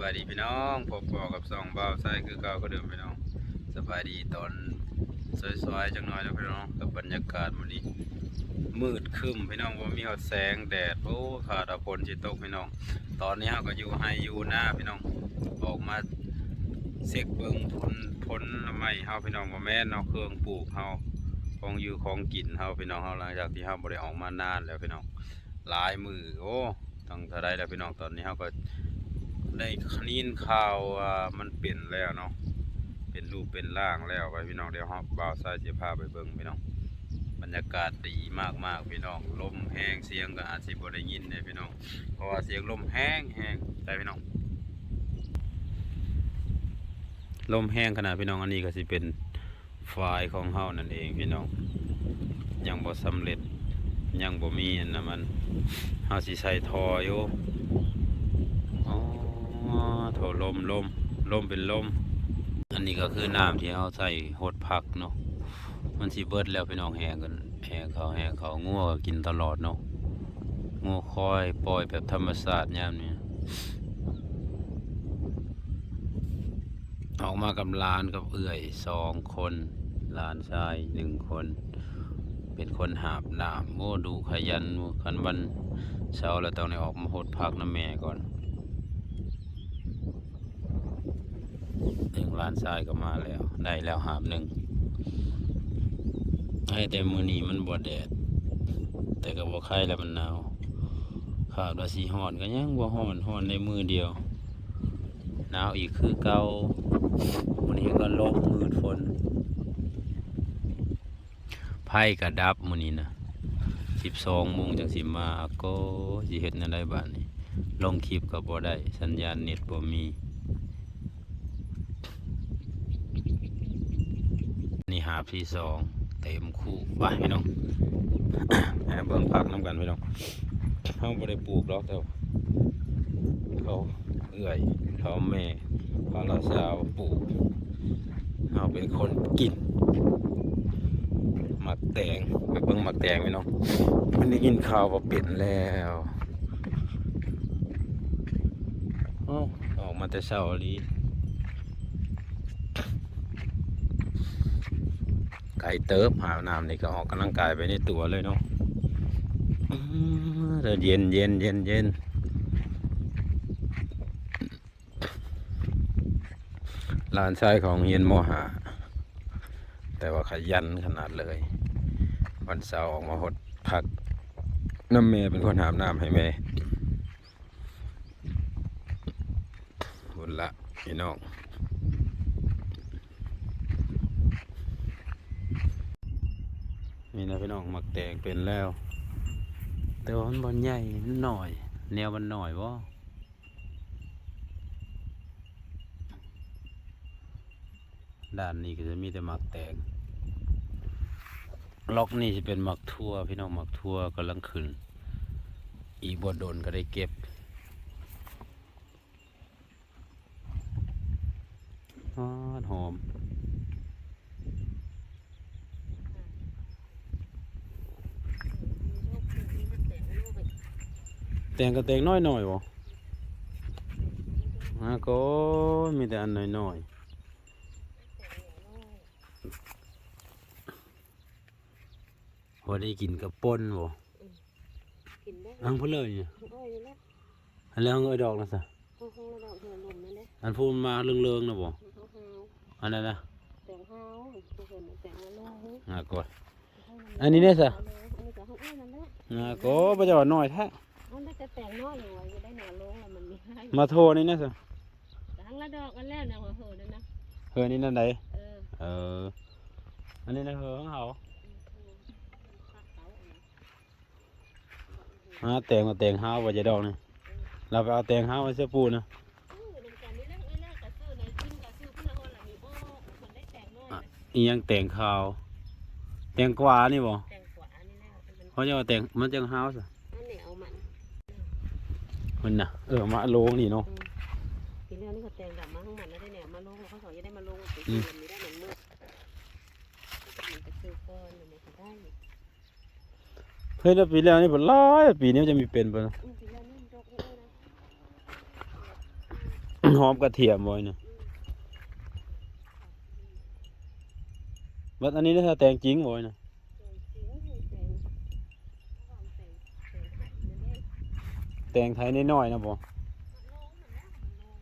บายดีพี่น้องพบปอกับสองบ่าวไส้คือเก่าก็เดิมพี่น้องสบายดีตอนสวยๆจังหน่อยนะพี่น้องกับบรรยากาศวันนี้มืดคึมพี่น้องว่ามีหอดแสงแดดโอ้ขาดฝนจิตกพี่น้อง ตอนนี้เราก็อยู่ให้อยู่หน้าพี่น้องออกมาเสกเบิ่งผลผลไม้เฮาพี่น้องบ่าแม่นเนาะเครื่องปลูกเฮาของอยู่ของกินเฮาพี่น้องเฮาหลังจากที่เฮาบ่ได้ออกมานานแล้วพี่น้องหลายมือโอ้ตั้งเท่าใดแล้วพี่น้องตอนนี้เฮาก็ ได้คลีนข่าวว่ามันเป็นแล้วเนาะเป็นรูปเป็นร่างแล้วไปพี่น้องเดี๋ยวฮอบบ่าวสายจะพาไปเบิ่งพี่น้องบรรยากาศดีมากๆพี่น้องลมแห้งเสียงก็อาจสิบ่ได้ยินเลยพี่น้องเพราะว่าเสียงลมแห้งแห้งแต่พี่น้องลมแห้งขนาดพี่น้องอันนี้ก็สิเป็นไฟล์ของเฮานั่นเองพี่น้องยังบ่สำเร็จยังบ่มีอันนั้นมันเฮาสิใส่ทออยู่ ลมลมลมเป็นลม อันนี้ก็คือน้ำที่เขาใส่หดผักเนาะมันสิเบิดแล้วพี่น้องแหงกันแหงเขาแหงเขางัวก็กินตลอดเนาะงัวคอยปล่อยแบบธรรมชาติยามนี้ออกมากับลานกับเอื่อยสองคนลานชายหนึ่งคน เป็นคนหาบน้ำโอ้ดูขยันคันวันเช้าแล้วต้องได้ออกมาหดผักน้ำแม่ก่อน หนึ่งล้านทรายก็มาแล้ว ได้แล้วหาบหนึ่งให้แต่มือนีมันบวแดด แต่ก็บ่ไข่แล้วมันหนาวขาดว่าสีห่อนก็ยังบ่ห่อนห่อนในมือเดียวหนาวอีกคือเกาวันนี้ก็ลมมืดฝนไพ่กระดับมือนี้นะสิบสองโมงจังสิมาก็สิเฮ็ดนั่นได้บ้านนี้ลงคลิปก็บ่ได้ สัญญาณเน็ตบ่มี นี่ หาบที่สองเต็มคู่ไปพี่น้องแอบเบิ่งผักน้ำกันพี่น้องเขาไม่ได้ปลูกหรอกแต่ว่าเขาเอื่อยเขาแม่เขาเราสาวปลูกเขาเป็นคนกินหมักแตงไปเบิ่งหมักแตงพี่น้องมันได้กินข้าวว่าเป็ดแล้วอ้วออกมาแต่เช้าอีหลี ไก่เติบหาน้ำนี่ก็ออกกำลังกายไปในตัวเลยเนาะอื้อแต่เย็นเย็นเย็นเย็นลานชายของเฮียนโมหาแต่ว่าขยันขนาดเลย วันเสาร์ออกมาหดพักน้ำเมย์เป็นคนหามน้ำให้แม่บุญละพี่น้อง นี่นะพี่น้องหมักแตงเป็นแล้ว แต่ว่ามันบอลใหญ่หน่อย แนวมันหน่อยว่าด้านนี้ก็จะมีแต่หมักแตงล็อกนี่จะเป็นหมักทั่ว พี่น้องหมักทั่วกำลังขึ้น อีบดโดนก็ได้เก็บอ้าวหอม แตงก็แตงน้อยหน่อยวะอะก็มีแต่อันน้อยน้อยๆพอได้กินกับป่นบ่กินได้อังเพื่อเลยเนี่ยอ้อยนี่แหละอันแล้วเอ้ยดอกนะสะห้องห้องระดับเหือลมนั่นแหละอันพูดมาเรื่องเรื่องๆนะบ่ห้าวห้าวอันนั้นนะแต่งห้าวตัวเหือแต่งมาแล้วอะก็อันนี้เนี่ยสะอันนี้ก็ห้องอ้อยนั่นแหละอะก็บ่จะว่าน้อยแท้ มันได้จะแต่งน้อยอยู่จะได้หนาลงแล้วมันมีให้มาโทรนี่นะสะทั้งละดอกกันแล้วนะหัวเหือนั่นนะเฮือนี่นั่นใดเออเออ อันนี้นะเฮือของเขาอ่าแตงมาแตงห้าวบ่จะดอกนี่เราไปเอาแตงห้าวมาเสื้อปูนะอะอีหยังแต่งขาวแต่งกวานี่บ่แต่งกว่านี่แล้วมันเขาจะว่าแต่งมันจังเฮาส์ นั่นเนี่ยเอามัน มันน่ะเออมาโลงนี่เนาะทีแรกนี่เขาแต่งกลับมาข้างมันแล้วได้เนี่ยมาลงเขาสอนจะได้มาลงตีมันมีได้เหมือนมืดมันจะซื้อก้อนมันจะได้เฮ้ยแล้วปีแล้วนี่บ่หลายปีนี้มันจะมีเป็นบ่อืมทีแรกนี่ยกนี่นะหอมกระเทียมไว้เนี่ยบัดอันนี้ถ้าแตงจริงไว้นะแตงจริงแตงแตงไข่เนี่ย ตงไทยน้อยๆนะบ่ลงมันนะมันลง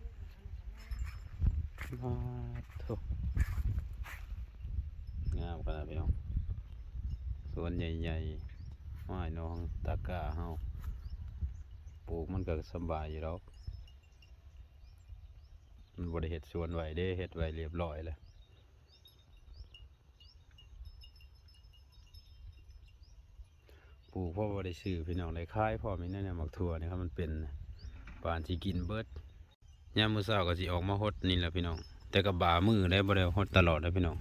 มาถูกงามขนาดพี่น้องสวนใหญ่ๆห้อยน้องตะก้าเฮาปลูกมันก็สบายอยู่แล้วมันบ่ได้เฮ็ดสวนไหว้เด้เฮ็ดไหวเรียบร้อยแล้ว ปลูกเพราะบ่ได้ซื้อพี่น้องได้ขายพร้อมนี่แน่ๆหมักทั่วนี่ครับมันเป็นปานสิกินเบิดยามมื้อเช้าก็สิออกมาฮดนี่แหละพี่น้อง แต่ก็บ่ามือได้บ่ได้ฮดตลอดนะพี่น้อง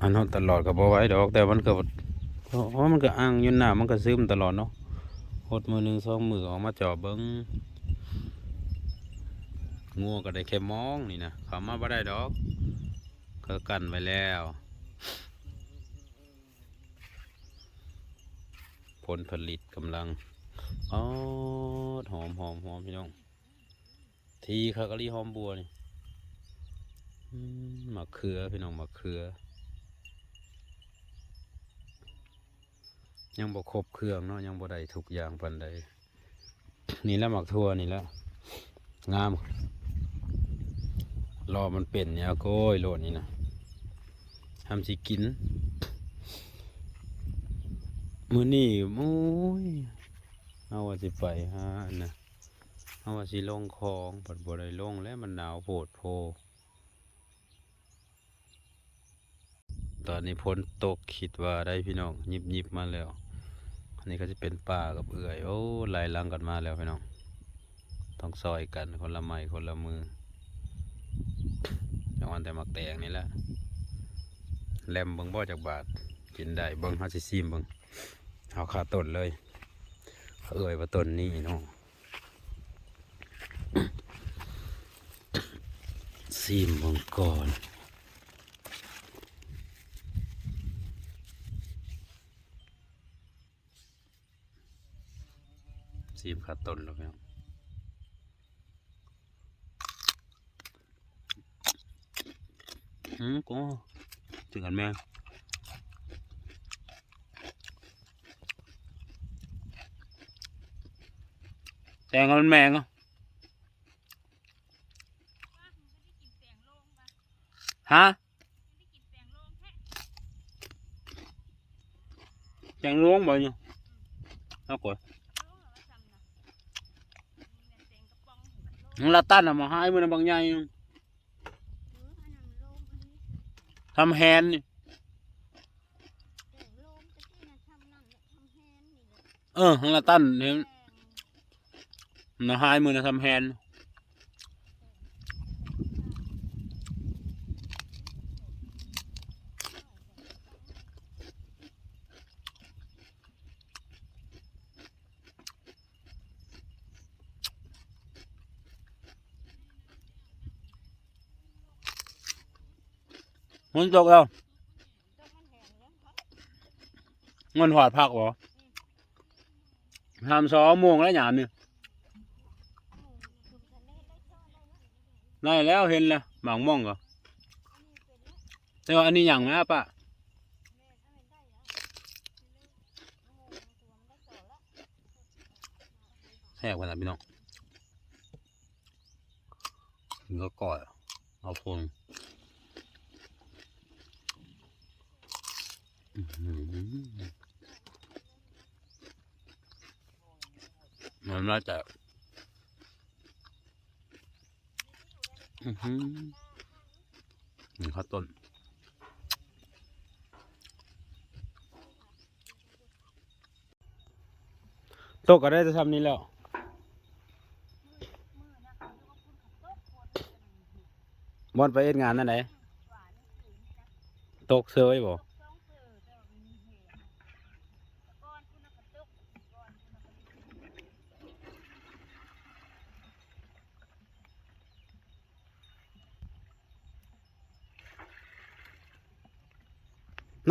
อันฮดตลอดก็บ่ไหวดอก แต่มันก็เพราะมันก็อ้างยู่หน้ามันก็ซึมตลอดเนาะฮดมือหนึ่งสองมือออกมาจ่อเบิ่งงัวก็ได้แค่มองนี่นะเขามาบ่ได้ดอกก็กันไว้แล้ว ผลผลิตกำลังอ๋อหอมหอมหอมพี่น้อง ทีคากะลีหอมบัวนี่มะเขือพี่น้องมะเขือ ยังบ่ครบเครื่องเนาะยังบ่ได้ทุกอย่างปานใดนี่แล้วหมักทั่วนี่แล้วงาม รอมันเป็นเนี่ยโก้ยโลดนี่นะทำสิกิน มื้อนี้โอ้ยเอาว่าสิไปหานนะเอาว่าสิลงคลองปัดบ่ได้ลงแล้วมันหนาวโพดโพ ตอนนี้พ้นตกคิดว่าได้พี่น้องยิบยิบมาแล้วอันนี้ก็จะเป็นป่ากับเอื่อยโอ้ไหลายลังกันมาแล้วพี่น้องต้องซอยกันคนละไม้คนละมือจังวันแต่มักแตงนี่แหละแลมเบิ่งบ่จากบาทกินได้เบิ่งเฮาสิซิมเบิ่ง เอาขาต้นเลยเอ่ยว่าต้นนี้เนาะซีมมังกรซีมขาต้นแล้วพี่น้องอืมก็ถึงกันแม่ แตงมันแมงอะฮะแจงล้วงบ่เนี่ยเอาก่อนมันละตันอะมาให้มันบางใหญ่ทำแฮนนี่เออมันละตันเนี่ย นะให้มือนะทำแฮนมันตกแล้วเงินหอดพักบ่ทำสองโมงแล้วหยามเนี่ ได้แล้วเห็นแล้วหมางม่องก็แต่ว่าอันนี้อย่างนะปะแซ่บขนาดพี่น้องถึงก็ก่อยเอาพงอื้อหือมันน่าจะอือหือ นี่ข้าวต้นตกก็ได้จะทำนี้แล้วบอนไปเอ็ดงานนั่นไหนตกเซยบ่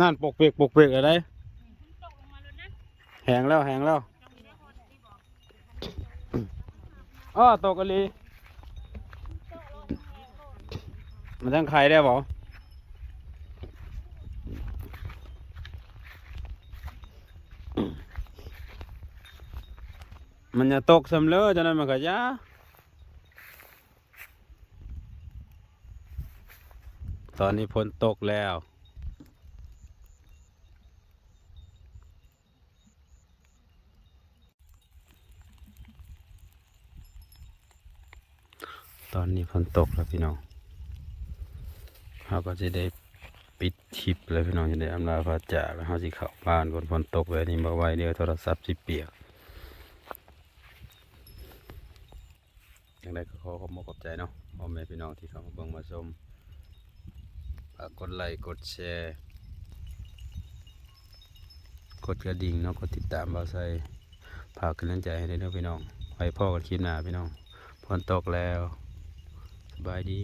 นั่นปกเปีกปกเปีกอะไรแหงแล้วแหงแล้วอ้อตกกะลีมันทั้งไข่ได้บ่มันจะตกสำเลอจังนั้นมันก็ยาตอนนี้ฝนตกแล้ว ตอนนี้ฝนตกแล้วพี่น้องเราก็จะได้ปิดคลิปเลยพี่น้องจะได้อำลาพระจากแล้วเราสิเข้าบ้านก่อนฝนตกแบบนี้บ่ไหวเดียวโทรศัพท์สิเปียกอย่างไรก็ขอขอบคุณขอบใจเนาะพ่อแม่พี่น้องที่เข้ามาเบิ่งมาชมฝากกดไลค์กดแชร์ กดกระดิ่งเนาะกดติดตามบ่าใส่ฝากกำลังใจให้ได้เนาะพี่น้องไว้พ่อกันคลิปหน้าพี่น้องฝนตกแล้ว บายดี